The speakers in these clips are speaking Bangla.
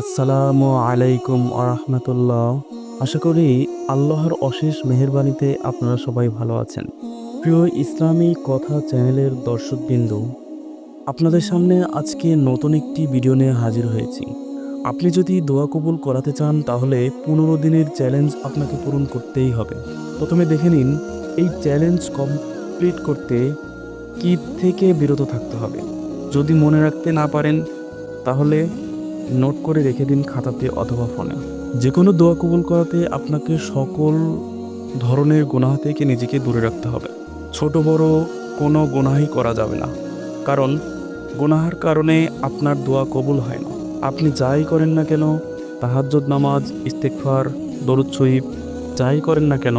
আসসালামু আলাইকুম আরহামতুল্লাহ আশা করি আল্লাহর অশেষ মেহেরবানিতে আপনারা সবাই ভালো আছেন। প্রিয় ইসলামী কথা চ্যানেলের দর্শকবিন্দু, আপনাদের সামনে আজকে নতুন একটি ভিডিও নিয়ে হাজির হয়েছি। আপনি যদি দোয়া কবুল করাতে চান, তাহলে পনেরো দিনের চ্যালেঞ্জ আপনাকে পূরণ করতেই হবে। প্রথমে দেখে নিন, এই চ্যালেঞ্জ কমপ্লিট করতে কী থেকে বিরত থাকতে হবে? যদি মনে রাখতে না পারেন, তাহলে নোট করে রেখে দিন খাতাতে অথবা ফোনে। যে কোনো দোয়া কবুল করাতে আপনাকে সকল ধরনের গুনাহ থেকে নিজেকে দূরে রাখতে হবে। ছোট, বড় কোনো গুনাহই করা যাবে না। কারণ গুনাহার কারণে আপনার দোয়া কবুল হয় না। আপনি যাই করেন না কেন, তাহাজ্জুদ নামাজ ইস্তেকফার দরুদ শহীদ যাই করেন না কেন,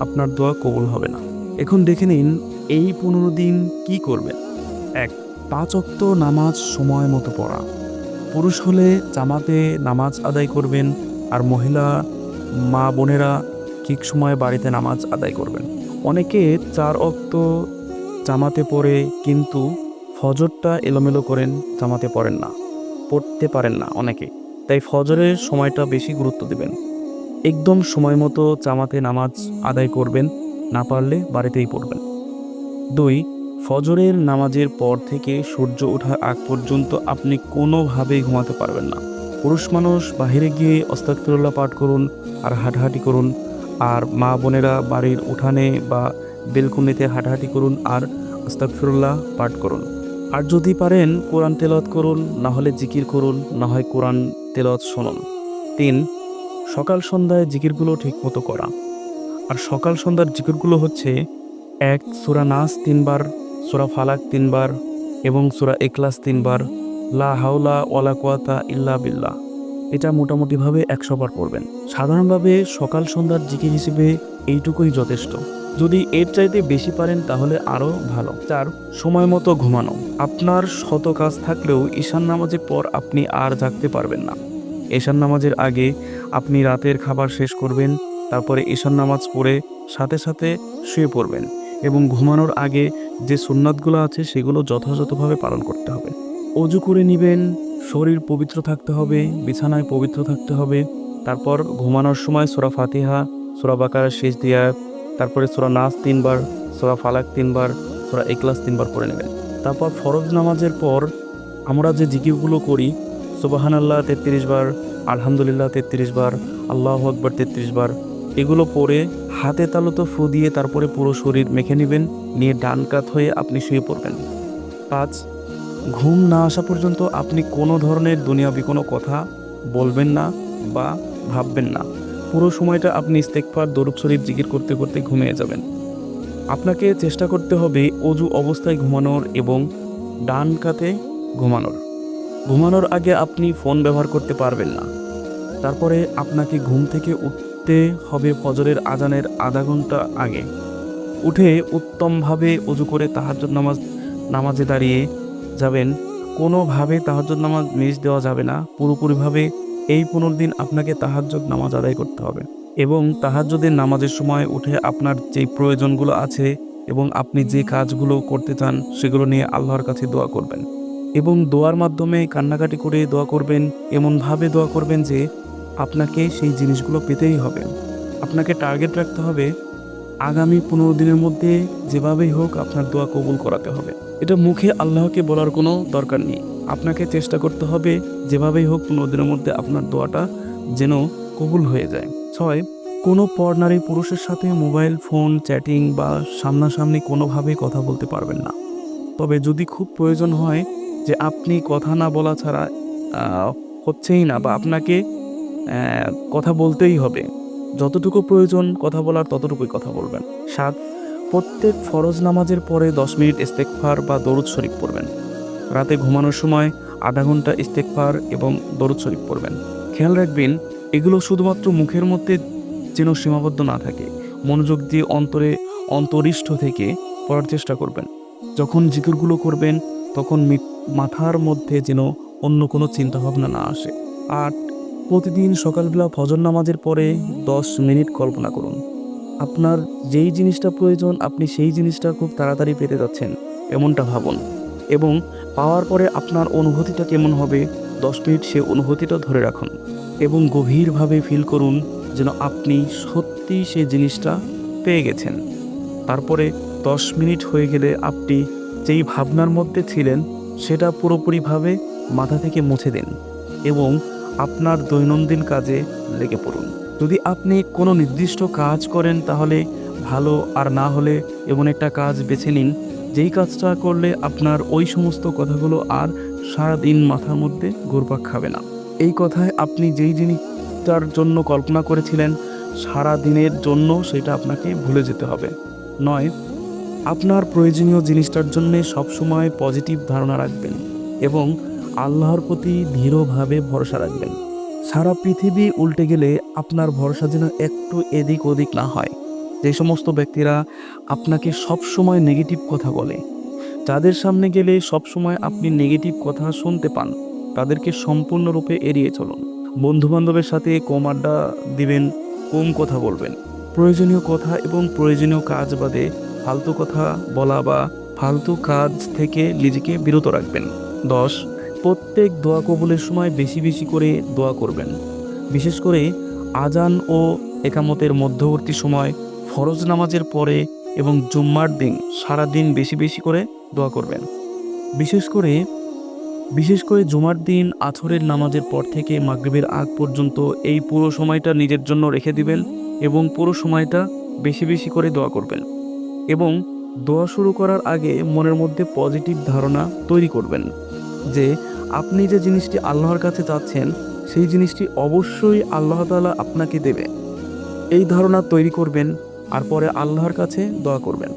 আপনার দোয়া কবুল হবে না। এখন দেখে নিন, এই পনেরো দিন কি করবেন? এক, পাঁচ অক্ত নামাজ সময় মতো পড়া। পুরুষ হলে জামাতে নামাজ আদায় করবেন আর মহিলা, মা বোনেরা ঠিক সময়ে বাড়িতে নামাজ আদায় করবেন। অনেকে চার অক্ত জামাতে পড়ে কিন্তু ফজরটা এলোমেলো করেন, জামাতে পড়েন না, পড়তে পারেন না অনেকে। তাই ফজরের সময়টা বেশি গুরুত্ব দেবেন। একদম সময় মতো জামাতে নামাজ আদায় করবেন, না পারলে বাড়িতেই পড়বেন। দুই ফজরের নামাজের পর থেকে সূর্য ওঠার আগ পর্যন্ত আপনি কোনোভাবেই ঘুমাতে পারবেন না। পুরুষ মানুষ বাহিরে গিয়ে অস্তাকফিরুল্লাহ পাঠ করুন আর হাঁটাহাঁটি করুন আর মা বোনেরা বাড়ির উঠানে বা বেলকুনিতে হাঁটাহাঁটি করুন আর অস্তাকফিরুল্লাহ পাঠ করুন। আর যদি পারেন কোরআন তেলত করুন, না হলে জিকির করুন, না হয় কোরআন তেলত শুনুন। তিন, সকাল সন্ধ্যায় জিকিরগুলো ঠিকমতো করা। আর সকাল সন্ধ্যার জিকিরগুলো হচ্ছে এক, সুরা নাস তিনবার সুরা ফালাক তিনবার এবং সুরা এক্লাস তিনবার। লা হাওলা ওয়ালা কোয়াতা ইল্লা বিল্লাহ। এটা মোটামুটিভাবে একশো বার পড়বেন। সাধারণভাবে সকাল সন্ধ্যার জিকির হিসেবে এইটুকুই যথেষ্ট। যদি এর চাইতে বেশি পারেন তাহলে আরও ভালো। চার, সময় মতো ঘুমানো। আপনার শত কাজ থাকলেও ঈশান নামাজের পর আপনি আর জাগতে পারবেন না। ঈশান নামাজের আগে আপনি রাতের খাবার শেষ করবেন, তারপরে ঈশান নামাজ পড়ে সাথে সাথে শুয়ে পড়বেন এবং ঘুমানোর আগে যে সুন্নাতগুলো আছে সেগুলো যথাযথভাবে পালন করতে হবে। অজু করে নেবেন, শরীর পবিত্র থাকতে হবে, বিছানায় পবিত্র থাকতে হবে, তারপর ঘুমানোর সময় সোরা ফাতিহা, সোরা বাকারা শেষ দিয়া তারপরে সোরা নাচ তিনবার, সোরা ফালাক তিনবার, সোরা এক্লাস তিনবার করে নেবেন। তারপর ফরজ নামাজের পর আমরা যে জিকিরগুলো করি সুবাহান আল্লাহ তেত্রিশ বার, আলহামদুলিল্লাহ তেত্রিশ বার, আল্লাহ আকবর তেত্রিশ বার এগুলো পরে হাতে তালতো ফু দিয়ে তারপরে পুরো শরীর মেখে নেবেন, নিয়ে ডান কাত হয়ে আপনি শুয়ে পড়বেন। পাঁচ, ঘুম না আসা পর্যন্ত আপনি কোনো ধরনের দুনিয়াবি কোনো কথা বলবেন না বা ভাববেন না। পুরো সময়টা আপনি ইস্তেকফার দরুদ শরীফ জিকির করতে করতে ঘুমিয়ে যাবেন। আপনাকে চেষ্টা করতে হবে অজু অবস্থায় ঘুমানোর এবং ডান কাতে ঘুমানোর। ঘুমানোর আগে আপনি ফোন ব্যবহার করতে পারবেন না। তারপরে আপনাকে ঘুম থেকে উঠতে হবে ফজরের আজানের আধা ঘণ্টা আগে। উঠে উত্তমভাবে অজু করে তাহাজ্জুদ নামাজ নামাজে দাঁড়িয়ে যাবেন। কোনোভাবে তাহাজ্জুদ নামাজ মিস দেওয়া যাবে না। পুরোপুরিভাবে এই পনেরো দিন আপনাকে তাহাজ্জুদ নামাজ আদায় করতে হবে। এবং তাহাজ্জুদের নামাজের সময় উঠে আপনার যে প্রয়োজনগুলো আছে এবং আপনি যে কাজগুলো করতে চান সেগুলো নিয়ে আল্লাহর কাছে দোয়া করবেন। এবং দোয়ার মাধ্যমে কান্নাকাটি করে দোয়া করবেন, এমনভাবে দোয়া করবেন যে আপনাকে সেই জিনিসগুলো পেতেই হবে। আপনাকে টার্গেট রাখতে হবে আগামী পনেরো দিনের মধ্যে যেভাবেই হোক আপনার দোয়া কবুল করাতে হবে। এটা মুখে আল্লাহকে বলার কোনো দরকার নেই। আপনাকে চেষ্টা করতে হবে যেভাবেই হোক পনেরো দিনের মধ্যে আপনার দোয়াটা যেন কবুল হয়ে যায়। ছয়, কোনো পর নারী পুরুষের সাথে মোবাইল, ফোন চ্যাটিং বা সামনাসামনি কোনোভাবেই কথা বলতে পারবেন না। তবে যদি খুব প্রয়োজন হয় যে আপনি কথা না বলা ছাড়া হচ্ছেই না বা আপনাকে কথা বলতেই হবে। যতটুকু প্রয়োজন কথা বলার ততটুকুই কথা বলবেন। সাত, প্রত্যেক ফরজ নামাজের পরে দশ মিনিট ইস্তেকফার বা দরুদ শরীফ পড়বেন। রাতে ঘুমানোর সময় আধা ঘণ্টা ইস্তেকফার এবং দরুদ শরীফ পড়বেন। খেয়াল রাখবেন, এগুলো শুধুমাত্র মুখের মধ্যে যেন সীমাবদ্ধ না থাকে, মনোযোগ দিয়ে অন্তরে অন্তরিষ্ঠ থেকে পড়ার চেষ্টা করবেন। যখন জিকিরগুলো করবেন, তখন মাথার মধ্যে যেন অন্য কোনো চিন্তাভাবনা না আসে। আট প্রতিদিন সকালবেলা ফজর নামাজের পরে দশ মিনিট কল্পনা করুন। আপনার যেই জিনিসটা প্রয়োজন, আপনি সেই জিনিসটা খুব তাড়াতাড়ি পেতে যাচ্ছেন, এমনটা ভাবুন। এবং পাওয়ার পরে আপনার অনুভূতিটা কেমন হবে, দশ মিনিট সে অনুভূতিটা ধরে রাখুন। এবং গভীরভাবে ফিল করুন যেন আপনি সত্যি সেই জিনিসটা পেয়ে গেছেন। তারপরে দশ মিনিট হয়ে গেলে আপনি যেই ভাবনার মধ্যে ছিলেন, সেটা পুরোপুরিভাবে মাথা থেকে মুছে দিন। এবং আপনার দৈনন্দিন কাজে লেগে পড়ুন। যদি আপনি কোনো নির্দিষ্ট কাজ করেন, তাহলে ভালো। আর না হলে এমন একটা কাজ বেছে নিন, যেই কাজটা করলে আপনার ওই সমস্ত কথাগুলো আর সারা দিন মাথার মধ্যে ঘুরপাক খাবে না। এই কথায় আপনি যেই জিনিসটার জন্য কল্পনা করেছিলেন সারা দিনের জন্য সেটা আপনাকে ভুলে যেতে হবে। নয়, আপনার প্রয়োজনীয় জিনিসটার জন্য সবসময় পজিটিভ ধারণা রাখবেন এবং আল্লাহর প্রতি দৃঢ়ভাবে ভরসা রাখবেন। সারা পৃথিবী উল্টে গেলে আপনার ভরসা যেন একটু এদিক ওদিক না হয়। যে সমস্ত ব্যক্তিরা আপনাকে সবসময় নেগেটিভ কথা বলে, যাদের সামনে গেলে সবসময় আপনি নেগেটিভ কথা শুনতে পান, তাদেরকে সম্পূর্ণরূপে এড়িয়ে চলুন। বন্ধুবান্ধবের সাথে কম আড্ডা দিবেন, কম কথা বলবেন। প্রয়োজনীয় কথা এবং প্রয়োজনীয় কাজ বাদে ফালতু কথা বলা বা ফালতু কাজ থেকে নিজেকে বিরত রাখবেন। দশ প্রত্যেক দোয়া কবুলের সময় বেশি বেশি করে দোয়া করবেন। বিশেষ করে আজান ও একামতের মধ্যবর্তী সময়, ফরজ নামাজের পরে এবং জুম্মার দিন সারা দিন বেশি বেশি করে দোয়া করবেন। বিশেষ করে বিশেষ করে জুমার দিন আছরের নামাজের পর থেকে মাগরিবের আগ পর্যন্ত এই পুরো সময়টা নিজের জন্য রেখে দিবেন এবং পুরো সময়টা বেশি বেশি করে দোয়া করবেন এবং দোয়া শুরু করার আগে মনের মধ্যে পজিটিভ ধারণা তৈরি করবেন। যে আপনি যে জিনিসটি আল্লাহর কাছে চাচ্ছেন, সেই জিনিসটি অবশ্যই আল্লাহ তালা আপনাকে দেবে। এই ধারণা তৈরি করবেন আর পরে আল্লাহর কাছে দোয়া করবেন।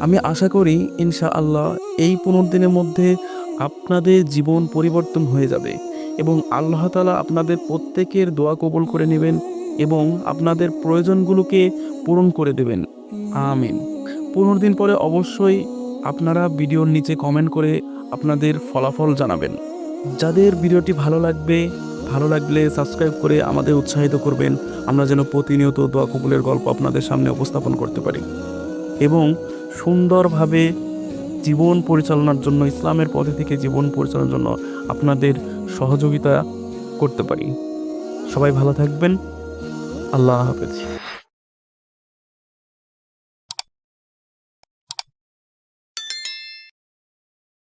আমি আশা করি ইনশা আল্লাহ এই পনেরো দিনের মধ্যে আপনাদের জীবন পরিবর্তন হয়ে যাবে এবং আল্লাহ তালা আপনাদের প্রত্যেকের দোয়া কবল করে নেবেন এবং আপনাদের প্রয়োজনগুলোকে পূরণ করে দেবেন। আমিন। পনেরো দিন পরে অবশ্যই আপনারা ভিডিওর নিচে কমেন্ট করে আপনাদের ফলাফল জানাবেন। যাদের ভিডিওটি ভালো লাগবে, ভালো লাগলে সাবস্ক্রাইব করে আমাদের উৎসাহিত করবেন। আমরা যেন প্রতিনিয়ত দোয়া কবুলের গল্প আপনাদের সামনে উপস্থাপন করতে পারি। এবং সুন্দরভাবে জীবন পরিচালনার জন্য, ইসলামের পথে থেকে জীবন পরিচালনার জন্য আপনাদের সহযোগিতা করতে পারি। সবাই ভালো থাকবেন। আল্লাহ হাফেজ।